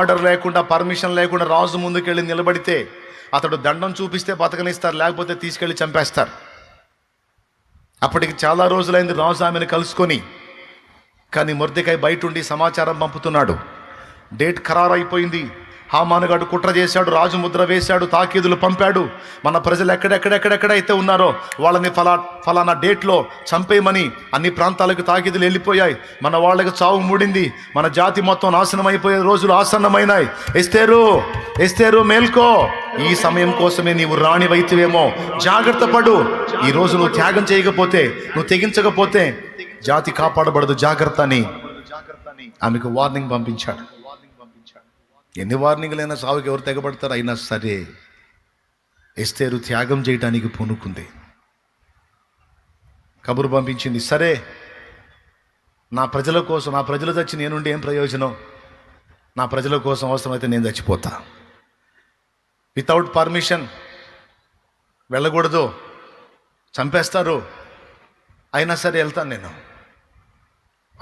Order లేకుండా permission లేకుండా రాజు ముందుకెళ్ళి నిలబడితే అతడు దండం చూపిస్తే బతకనిస్తారు లేకపోతే తీసుకెళ్ళి చంపేస్తారు. అప్పటికి చాలా రోజులైంది రాజు ఆమెను కలుసుకొని కానీ మురదికాయ బయట ఉండి సమాచారం పంపుతున్నాడు. డేట్ ఖరారు అయిపోయింది హామానుగాడు కుట్ర చేశాడు రాజు ముద్ర వేశాడు తాకీదులు పంపాడు. మన ప్రజలు ఎక్కడెక్కడెక్కడెక్కడైతే ఉన్నారో వాళ్ళని ఫలా ఫలానా డేట్లో చంపేయమని అన్ని ప్రాంతాలకు తాకీదులు వెళ్ళిపోయాయి. మన వాళ్ళకి చావు మూడింది. మన జాతి మొత్తం నాశనం అయిపోయే రోజులు ఆసన్నమైనాయి. ఎస్తేరు ఎస్తేరు మేల్కో ఈ సమయం కోసమే నీవు రాణివైతివేమో జాగ్రత్త పడు. ఈ రోజు నువ్వు త్యాగం చేయకపోతే నువ్వు తెగించకపోతే జాతి కాపాడబడదు జాగ్రత్త అని ఆమెకు వార్నింగ్ పంపించాడు. ఎన్ని వార్నింగ్లైనా సావుకి ఎవరు తెగబడతారు? అయినా సరే ఎస్తేరు త్యాగం చేయటానికి పూనుకుంది. కబురు పంపించింది సరే నా ప్రజల కోసం నా ప్రజలు చచ్చి నేనుండి ఏం ప్రయోజనం? నా ప్రజల కోసం అవసరమైతే నేను చచ్చిపోతా. వితౌట్ పర్మిషన్ వెళ్ళకూడదు. చంపేస్తారు. అయినా సరే వెళ్తాను నేను.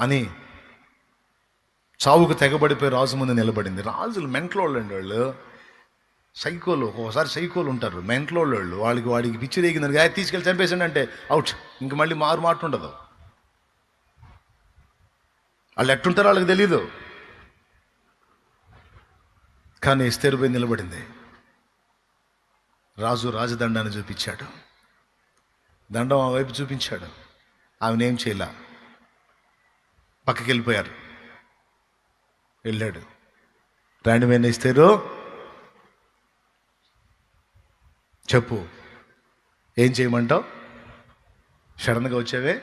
అని చావుకు తెగబడిపోయి రాజు ముందు నిలబడింది. రాజులు మెంట్లోళ్ళు అండి వాళ్ళు. సైకోలు ఒక్కోసారి సైకోలు ఉంటారు మెంట్లోళ్ళు వాళ్ళు వాళ్ళకి వాడికి పిచ్చి రేగిందని గాయ తీసుకెళ్ళి చంపేసాడు అంటే అవుట్. ఇంక మళ్ళీ మారు మాట ఉండదు. వాళ్ళు ఎట్టుంటారో వాళ్ళకి తెలీదు. కానీ ఎస్తేరు నిలబడింది. రాజు రాజదండాన్ని చూపించాడు. దండం ఆ వైపు చూపించాడు. ఆమెనేం చేయలే? పక్కకి వెళ్ళిపోయారు వెళ్ళాడు. రాండి మీద ఇస్తారు చెప్పు. ఏం చేయమంటావు? సడన్గా వచ్చావే?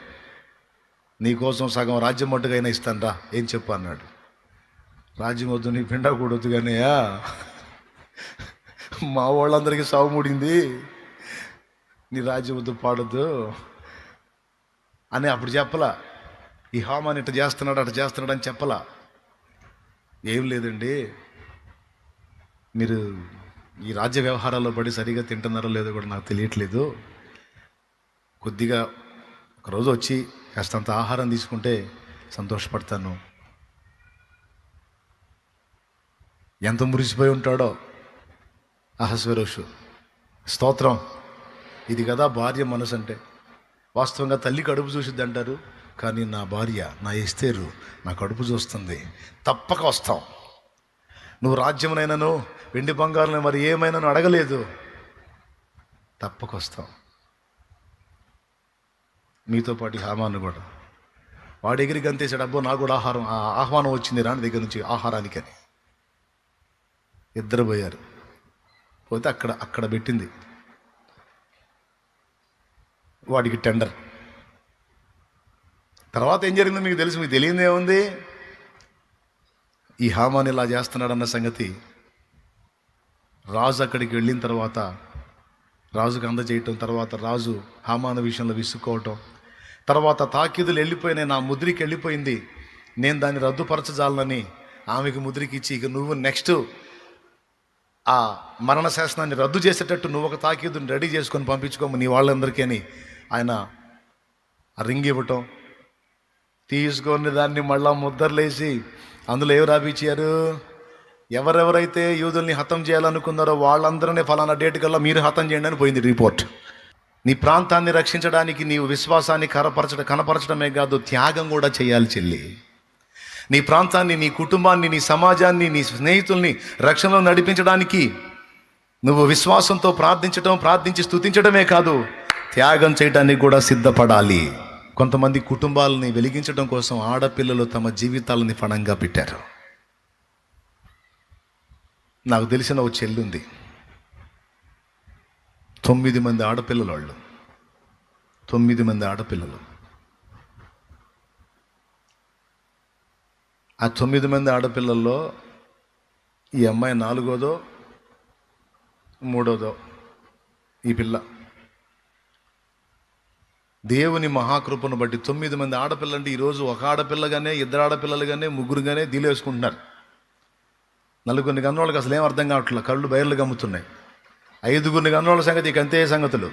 నీకోసం సగం రాజ్యం మట్టుకైనా ఇస్తాను రా ఏం చెప్పు అన్నాడు. రాజ్యం వద్దు నీ పిండా కూడొద్దు కానీయా మా వాళ్ళందరికీ సాగు ముడింది. నీ రాజ్యం వద్దు పాడొద్దు అని అప్పుడు చెప్పలా. ఈ హామాన్ ఇట్లా చేస్తున్నాడు అట్లా చేస్తున్నాడు అని చెప్పలా. ఏం లేదండి. మీరు ఈ రాజ్య వ్యవహారాల్లో పడి సరిగా తింటున్నారో లేదో కూడా నాకు తెలియట్లేదు. కొద్దిగా ఒకరోజు వచ్చి కాస్తంత ఆహారం తీసుకుంటే సంతోషపడతాను. ఎంత మురిసిపోయి ఉంటాడో. అహస్వరోషు స్తోత్రం. ఇది కదా భార్య మనసు అంటే వాస్తవంగా తల్లి కడుపు చూసిద్ది అంటారు కానీ నా భార్య నా ఇస్తేరు నా కడుపు చూస్తుంది. తప్పక వస్తాం. నువ్వు రాజ్యమునైనాను వెండి బంగారం మరి ఏమైనాను అడగలేదు. తప్పక వస్తాం. మీతో పాటు హామాను కూడా. వాడి దగ్గరికి అంతేసాడు అబ్బో నాకు కూడా ఆహారం ఆహ్వానం వచ్చింది రాని దగ్గర నుంచి ఆహారానికని. ఇద్దరు పోయారు. పోతే అక్కడ అక్కడ పెట్టింది. వాడికి టెండర్. తర్వాత ఏం జరిగిందో మీకు తెలుసు మీకు తెలియదే ఉంది. ఈ హామాన్ ఇలా చేస్తున్నాడన్న సంగతి రాజు అక్కడికి వెళ్ళిన తర్వాత రాజుకు అందజేయటం తర్వాత రాజు హామాను విషయంలో విసుక్కోవటం తర్వాత తాకీదులు వెళ్ళిపోయినాయి నా ముద్రికి వెళ్ళిపోయింది. నేను దాన్ని రద్దుపరచజాలనని ఆమెకు ముద్రికి ఇచ్చి ఇక నువ్వు నెక్స్ట్ ఆ మరణ శాసనాన్ని రద్దు చేసేటట్టు నువ్వు ఒక తాకీదుని రెడీ చేసుకొని పంపించుకోము నీ వాళ్ళందరికీ అని ఆయన ఆ రింగ్ ఇవ్వటం తీసుకొని దాన్ని మళ్ళా ముద్దర్లేసి అందులో ఏమి రాపించారు ఎవరెవరైతే యూదుల్ని హతం చేయాలనుకున్నారో వాళ్ళందరినీ ఫలానా డేట్ కల్లా మీరు హతం చేయండి అని పోయింది రిపోర్ట్. నీ ప్రాంతాన్ని రక్షించడానికి నీవు విశ్వాసాన్ని కనపరచడం కనపరచడమే కాదు త్యాగం కూడా చేయాలి చెల్లి. నీ ప్రాంతాన్ని నీ కుటుంబాన్ని నీ సమాజాన్ని నీ స్నేహితుల్ని రక్షణలో నడిపించడానికి నువ్వు విశ్వాసంతో ప్రార్థించడం ప్రార్థించి స్థుతించడమే కాదు త్యాగం చేయడానికి కూడా సిద్ధపడాలి. కొంతమంది కుటుంబాలని వెలిగించడం కోసం ఆడపిల్లలు తమ జీవితాలని ఫణంగా పెట్టారు. నాకు తెలిసిన ఒక చెల్లుంది. తొమ్మిది మంది ఆడపిల్లలు వాళ్ళు తొమ్మిది మంది ఆడపిల్లలు. ఆ తొమ్మిది మంది ఆడపిల్లల్లో ఈ అమ్మాయి నాలుగోదో మూడోదో ఈ పిల్ల. దేవుని మహాకృపను బట్టి తొమ్మిది మంది ఆడపిల్ల అంటే ఈరోజు ఒక ఆడపిల్లగానే ఇద్దరు ఆడపిల్లలుగానే ముగ్గురుగానే దీలేసుకుంటున్నారు. నలుగురిని కన్నోళ్ళకి అసలు ఏం అర్థం కావట్లేదు. కళ్ళు బయర్లు గమ్ముతున్నాయి. ఐదుగురిని కన్నోళ్ళ సంగతి ఇక అంతే సంగతులు.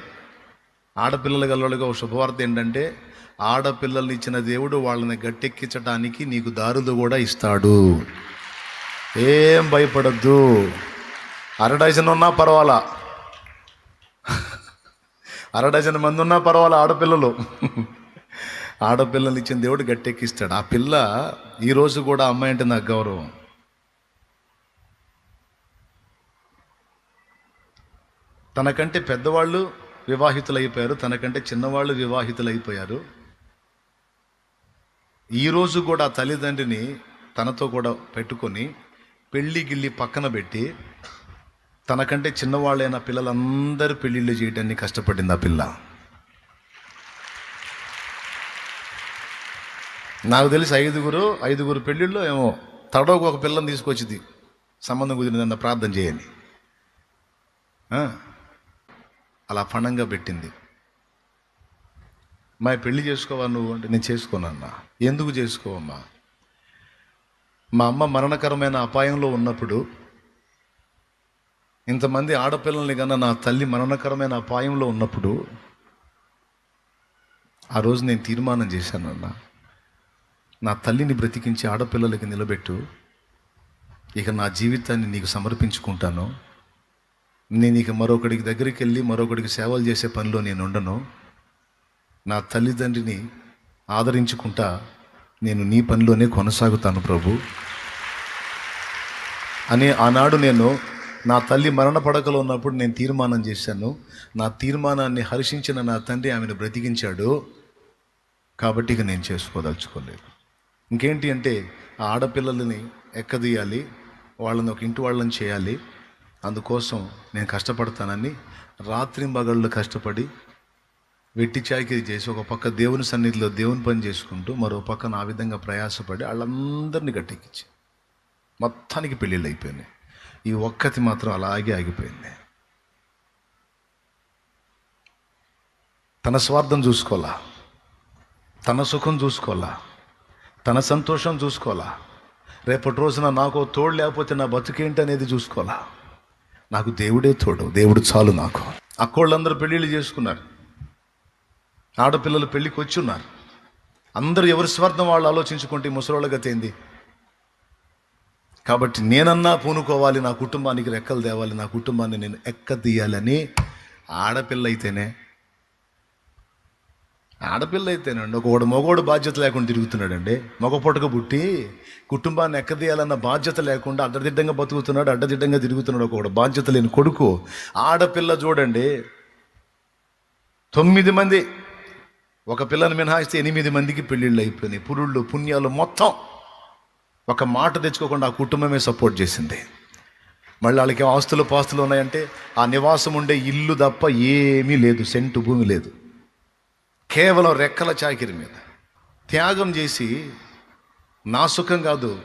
ఆడపిల్లల గల్లోళ్ళకి ఒక శుభవార్త ఏంటంటే ఆడపిల్లల్ని ఇచ్చిన దేవుడు వాళ్ళని గట్టెక్కించడానికి నీకు దారులు కూడా ఇస్తాడు. ఏం భయపడద్దు. అరడైజన్ ఉన్నా పర్వాలా? అర డజన్ మంది ఉన్నా పర్వాలా ఆడపిల్లలు. ఆడపిల్లలు ఇచ్చిన దేవుడు గట్టెక్కిస్తాడు. ఆ పిల్ల ఈరోజు కూడా అమ్మాయి అంటే నాకు గౌరవం. తనకంటే పెద్దవాళ్ళు వివాహితులైపోయారు తనకంటే చిన్నవాళ్ళు వివాహితులైపోయారు. ఈరోజు కూడా ఆ తల్లిదండ్రిని తనతో కూడా పెట్టుకొని పెళ్ళి గిళ్ళి పక్కన పెట్టి తనకంటే చిన్నవాళ్ళైన పిల్లలందరూ పెళ్ళిళ్ళు చేయటాన్ని కష్టపడింది ఆ పిల్ల. నాకు తెలిసి ఐదుగురు ఐదుగురు పెళ్ళిళ్ళు ఏమో తడవకు ఒక పిల్లని తీసుకొచ్చింది. సంబంధం కుదిరిందన్న ప్రార్థన చేయని అలా పణంగా పెట్టింది. మా పెళ్ళి చేసుకోవా నువ్వు? అంటే నేను చేసుకోనన్నా ఎందుకు చేసుకోవమ్మా? మా అమ్మ మరణకరమైన అపాయంలో ఉన్నప్పుడు ఇంతమంది ఆడపిల్లల్ని కన్నా నా తల్లి మరణకరమైన అపాయంలో ఉన్నప్పుడు ఆ రోజు నేను తీర్మానం చేశానన్న నా తల్లిని బ్రతికించి ఆడపిల్లలకి నిలబెట్టు. ఇక నా జీవితాన్ని నీకు సమర్పించుకుంటాను. నేను ఇక మరొకడికి దగ్గరికి వెళ్ళి మరొకడికి సేవలు చేసే పనిలో నేను ఉండను. నా తల్లిదండ్రిని ఆదరించుకుంటా నేను నీ పనిలోనే కొనసాగుతాను ప్రభు. అని ఆనాడు నేను నా తల్లి మరణ పడకలో ఉన్నప్పుడు నేను తీర్మానం చేశాను. నా తీర్మానాన్ని హర్షించిన నా తండ్రి ఆమెను బ్రతికించాడు. కాబట్టి ఇక నేను చేసుకోదలుచుకోలేదు. ఇంకేంటి అంటే ఆ ఆడపిల్లలని ఎక్కదీయాలి? వాళ్ళని ఒక ఇంటి వాళ్ళని చేయాలి? అందుకోసం నేను కష్టపడతానని రాత్రి మగళ్ళు కష్టపడి వెట్టి చాకిరి చేసి ఒక పక్క దేవుని సన్నిధిలో దేవుని పని చేసుకుంటూ మరో పక్కన ఆ విధంగా ప్రయాసపడి వాళ్ళందరినీ గట్టెక్కించి మొత్తానికి పెళ్ళిళ్ళు అయిపోయినాయి. ఈ ఒక్కతి మాత్రం అలాగే ఆగిపోయింది. తన స్వార్థం చూసుకోవాలా? తన సుఖం చూసుకోవాలా? తన సంతోషం చూసుకోవాలా? రేపటి రోజున నాకు తోడు లేకపోతే నా బతుకేంటి అనేది చూసుకోవాలా? నాకు దేవుడే తోడు దేవుడు చాలు నాకు. అక్కోళ్ళందరూ పెళ్ళిళ్ళు చేసుకున్నారు. ఆడపిల్లలు పెళ్ళికి వచ్చి ఉన్నారు అందరూ ఎవరి స్వార్థం వాళ్ళు ఆలోచించుకుంటే ఈ ముసలోళ్ళ గతేంది ఏంది? కాబట్టి నేనన్నా పూనుకోవాలి నా కుటుంబానికి రెక్కలు తేవాలి నా కుటుంబాన్ని నేను ఎక్క తీయాలని ఆడపిల్ల అయితేనే ఆడపిల్ల అయితేనండి ఒకడు మగోడు బాధ్యత లేకుండా తిరుగుతున్నాడండి. మగ పొట్టక పుట్టి కుటుంబాన్ని ఎక్కదీయాలన్న బాధ్యత లేకుండా అడ్డదిడ్డంగా బతుకుతున్నాడు అడ్డదిడ్డంగా తిరుగుతున్నాడు ఒకడు బాధ్యత లేని కొడుకు. ఆడపిల్ల చూడండి తొమ్మిది మంది ఒక పిల్లని మినహాయిస్తే ఎనిమిది మందికి పెళ్ళిళ్ళు అయిపోయినాయి. పురుళ్ళు పుణ్యాలు మొత్తం ఒక మాట తెచ్చుకోకుండా ఆ కుటుంబమే సపోర్ట్ చేసింది. మళ్ళీ వాళ్ళకి ఆస్తులు పాస్తులు ఉన్నాయంటే ఆ నివాసం ఉండే ఇల్లు తప్ప ఏమీ లేదు సెంటు భూమి లేదు. కేవలం రెక్కల చాకిరి మీద. త్యాగం చేసి నా సుఖం కాదు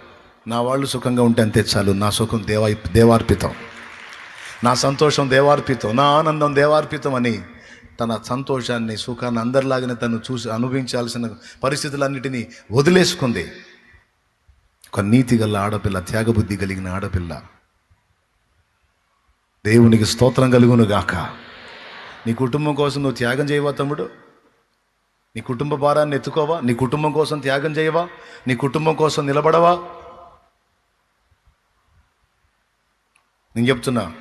నా వాళ్ళు సుఖంగా ఉంటే అంతే చాలు నా సుఖం దేవా దేవార్పితం. నా సంతోషం దేవార్పితం నా ఆనందం దేవార్పితం అని తన సంతోషాన్ని సుఖాన్ని అందరిలాగానే తను చూసి అనుభవించాల్సిన పరిస్థితులన్నిటినీ వదిలేసుకుంది. ఒక నీతి గల ఆడపిల్ల త్యాగబుద్ధి కలిగిన ఆడపిల్ల. దేవునికి స్తోత్రం కలుగును గాక. నీ కుటుంబం కోసం నువ్వు త్యాగం చేయవా తమ్ముడు? నీ కుటుంబ భారాన్ని ఎత్తుకోవా? నీ కుటుంబం కోసం త్యాగం చేయవా? నీ కుటుంబం కోసం నిలబడవా? నేను చెప్తున్నా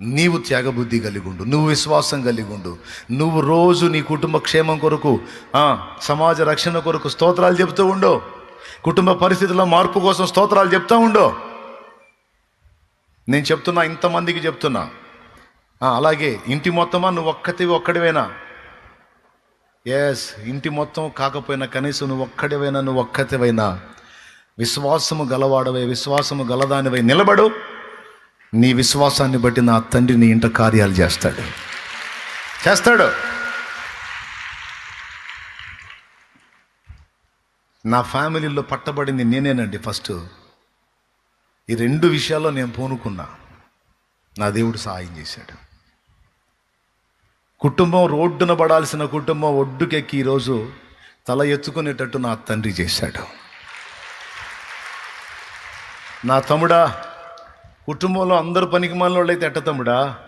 నీవు త్యాగబుద్ధి కలిగుండు నువ్వు విశ్వాసం కలిగుండు నువ్వు రోజు నీ కుటుంబ క్షేమం కొరకు సమాజ రక్షణ కొరకు స్తోత్రాలు చెబుతూ ఉండు. కుటుంబ పరిస్థితుల్లో మార్పు కోసం స్తోత్రాలు చెప్తూ ఉండు. నేను చెప్తున్నా ఇంతమందికి చెప్తున్నా. అలాగే ఇంటి మొత్తమా? నువ్వు ఒక్కటివి ఒక్కడివేనా? ఎస్ ఇంటి మొత్తం కాకపోయినా కనీసం నువ్వు ఒక్కడివైనా నువ్వు ఒక్కతివైనా. విశ్వాసము గలవాడవై విశ్వాసము గలదానివై నిలబడు. నీ విశ్వాసాన్ని బట్టి నా తండ్రి నీ ఇంట కార్యాలు చేస్తాడు. చేస్తాడు. నా ఫ్యామిలీలో పట్టబడింది నేనేనండి ఫస్ట్. ఈ రెండు విషయాల్లో నేను పూనుకున్నా. నా దేవుడు సహాయం చేశాడు. కుటుంబం రోడ్డున పడాల్సిన కుటుంబం ఒడ్డుకెక్కి ఈరోజు తల ఎత్తుకునేటట్టు నా తండ్రి చేశాడు. నా తమ్ముడా కుటుంబంలో అందరూ పనికి మనోళ్ళు అయితే ఎట్ట తమ్ముడా?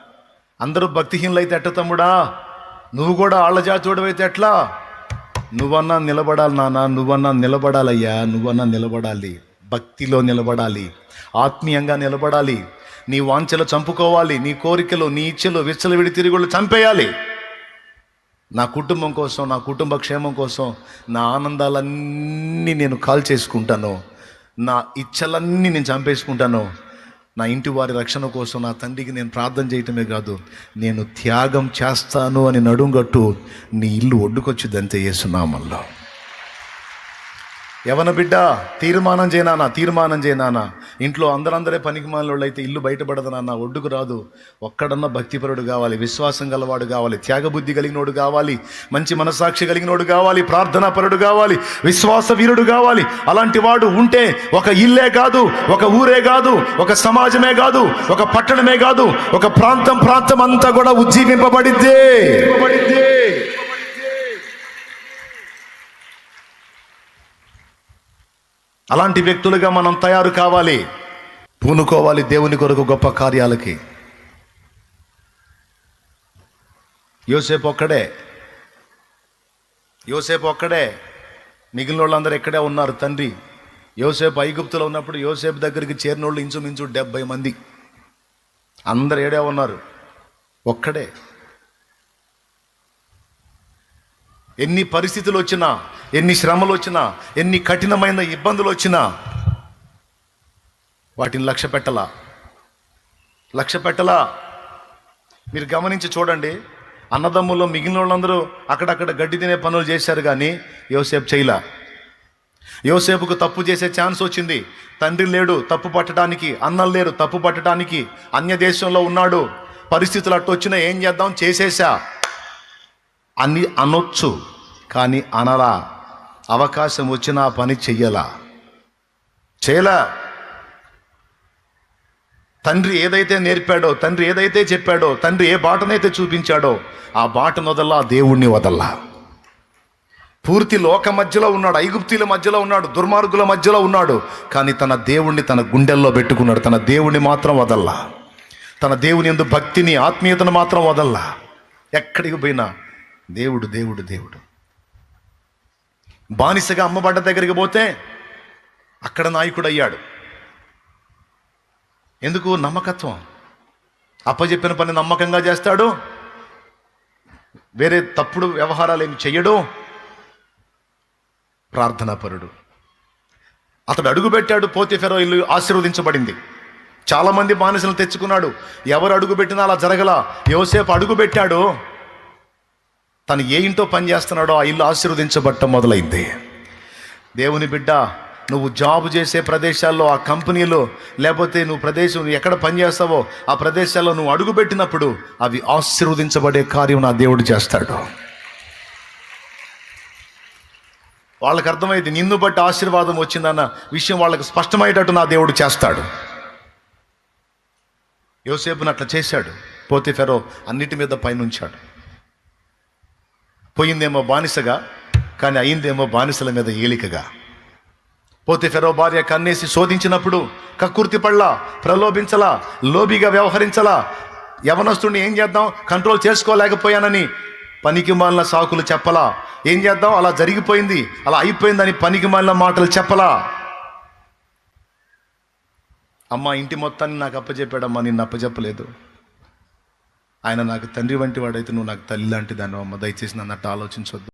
అందరూ భక్తిహీనులు అయితే ఎట్ట తమ్ముడా? నువ్వు కూడా ఆళ్ళ జాతోడు ఎట్లా? నువ్వన్నా నిలబడాలి నాన్న నువ్వన్నా నిలబడాలయ్యా నువ్వన్నా నిలబడాలి. భక్తిలో నిలబడాలి. ఆత్మీయంగా నిలబడాలి. నీ వాంఛలు చంపుకోవాలి నీ కోరికలు నీ ఇచ్చలు విచ్చలవిడి తిరుగుళ్ళు చంపేయాలి. నా కుటుంబం కోసం నా కుటుంబ క్షేమం కోసం నా ఆనందాలన్నీ నేను కాల్ చేసుకుంటాను నా ఇచ్చలన్నీ నేను చంపేసుకుంటాను. నా ఇంటి వారి రక్షణ కోసం నా తండ్రికి నేను ప్రార్థన చేయటమే కాదు నేను త్యాగం చేస్తాను అని నడుంగట్టు నీ ఇల్లు ఒడ్డుకొచ్చిద్దంతే చేస్తున్నామల్లో ఎవన బిడ్డ తీర్మానం చేయనానా తీర్మానం చేయనానా ఇంట్లో అందరందరే పనికి మాలినోళ్ళు అయితే ఇల్లు బయటపడదు నాన్న ఒడ్డుకు రాదు. ఒక్కడన్నా భక్తిపరుడు కావాలి విశ్వాసం గలవాడు కావాలి త్యాగబుద్ధి కలిగినోడు కావాలి మంచి మనసాక్షి కలిగినోడు కావాలి ప్రార్థనాపరుడు కావాలి విశ్వాస వీరుడు కావాలి. అలాంటి వాడు ఉంటే ఒక ఇల్లే కాదు ఒక ఊరే కాదు ఒక సమాజమే కాదు ఒక పట్టణమే కాదు ఒక ప్రాంతం ప్రాంతం అంతా కూడా ఉజ్జీవింపబడిద్దే. అలాంటి వ్యక్తులుగా మనం తయారు కావాలి. పూనుకోవాలి దేవుని కొరకు గొప్ప కార్యాలకి. యోసేపు ఒక్కడే. యోసేపు ఒక్కడే. మిగిలిన వాళ్ళందరూ ఎక్కడే ఉన్నారు తండ్రి? యోసేపు ఐగుప్తులో ఉన్నప్పుడు యోసేపు దగ్గరికి చేరిన వాళ్ళు ఇంచుమించు డెబ్బై మంది. అందరు ఏడే ఉన్నారు? ఒక్కడే. ఎన్ని పరిస్థితులు వచ్చినా ఎన్ని శ్రమలు వచ్చినా ఎన్ని కఠినమైన ఇబ్బందులు వచ్చినా వాటిని లక్ష్య పెట్టలా? లక్ష్య పెట్టలా? మీరు గమనించి చూడండి. అన్నదమ్ముల్లో మిగిలిన వాళ్ళందరూ అక్కడక్కడ గడ్డి తినే పనులు చేశారు కానీ యోసేపు చేయలా. యోసేపుకు తప్పు చేసే ఛాన్స్ వచ్చింది. తండ్రి లేడు తప్పు పట్టడానికి అన్నం లేరు తప్పు పట్టడానికి అన్య దేశంలో ఉన్నాడు. పరిస్థితులు అట్టు వచ్చినా ఏం చేద్దాం? చేసేసా. అని అనొచ్చు కానీ అనలా. అవకాశం వచ్చినా పని చెయ్యలా. చేయలా తండ్రి ఏదైతే నేర్పాడో తండ్రి ఏదైతే చెప్పాడో తండ్రి ఏ బాటనైతే చూపించాడో ఆ బాటను వదల్లా ఆ దేవుణ్ణి వదల్లా. పూర్తి లోక మధ్యలో ఉన్నాడు ఐగుప్తీల మధ్యలో ఉన్నాడు దుర్మార్గుల మధ్యలో ఉన్నాడు కానీ తన దేవుణ్ణి తన గుండెల్లో పెట్టుకున్నాడు. తన దేవుణ్ణి మాత్రం వదల్లా. తన దేవుని ఎందు భక్తిని ఆత్మీయతను మాత్రం వదల్లా. ఎక్కడికి పోయినా దేవుడు దేవుడు దేవుడు. బానిసగా అమ్మబడ్డ దగ్గరికి పోతే అక్కడ నాయకుడు అయ్యాడు ఎందుకు? నమ్మకత్వం. అప్పచెప్పిన పని నమ్మకంగా చేస్తాడు. వేరే తప్పుడు వ్యవహారాలు ఏమి చెయ్యడు. ప్రార్థనాపరుడు. అతడు అడుగుపెట్టాడు పోతే ఫెరో ఇల్లు ఆశీర్వదించబడింది. చాలామంది బానిసలు తెచ్చుకున్నాడు. ఎవరు అడుగుపెట్టినా అలా జరగల. యోసేపు అడుగుపెట్టాడు. తను ఏ ఇంటో పని చేస్తున్నాడో ఆ ఇల్లు ఆశీర్వదించబట్టం మొదలైంది. దేవుని బిడ్డ నువ్వు జాబ్ చేసే ప్రదేశాల్లో ఆ కంపెనీలో లేకపోతే నువ్వు ప్రదేశం నువ్వు ఎక్కడ పనిచేస్తావో ఆ ప్రదేశాల్లో నువ్వు అడుగుపెట్టినప్పుడు అవి ఆశీర్వదించబడే కార్యం నా దేవుడు చేస్తాడు. వాళ్ళకి అర్థమైంది నిన్ను బట్టి ఆశీర్వాదం వచ్చిందన్న విషయం వాళ్ళకి స్పష్టమయ్యేటట్టు నా దేవుడు చేస్తాడు. యోసేపును అట్లా చేశాడు. పోతే ఫెరో అన్నిటి మీద పైనుంచాడు. పోయిందేమో బానిసగా కానీ అయిందేమో బానిసల మీద ఏలికగా. పోతే ఫెరో భార్య కన్నేసి శోధించినప్పుడు కక్కుర్తి పళ్ళ ప్రలోభించలా లోబిగా వ్యవహరించలా యవనస్తుడిని ఏం చేద్దాం కంట్రోల్ చేసుకోలేకపోయానని పనికి మాలిన సాకులు చెప్పలా. ఏం చేద్దాం అలా జరిగిపోయింది అలా అయిపోయిందని పనికి మాలిన మాటలు చెప్పలా. అమ్మ ఇంటి మొత్తాన్ని నాకు అప్పచెప్పాడమ్మా నిన్ను అప్పచెప్పలేదు ఆయన నాకు తండ్రి వంటి వాడైతే నువ్వు నాకు తల్లి లాంటి దాన్ని అమ్మ దయచేసి నన్ను ఆలోచించొద్దు.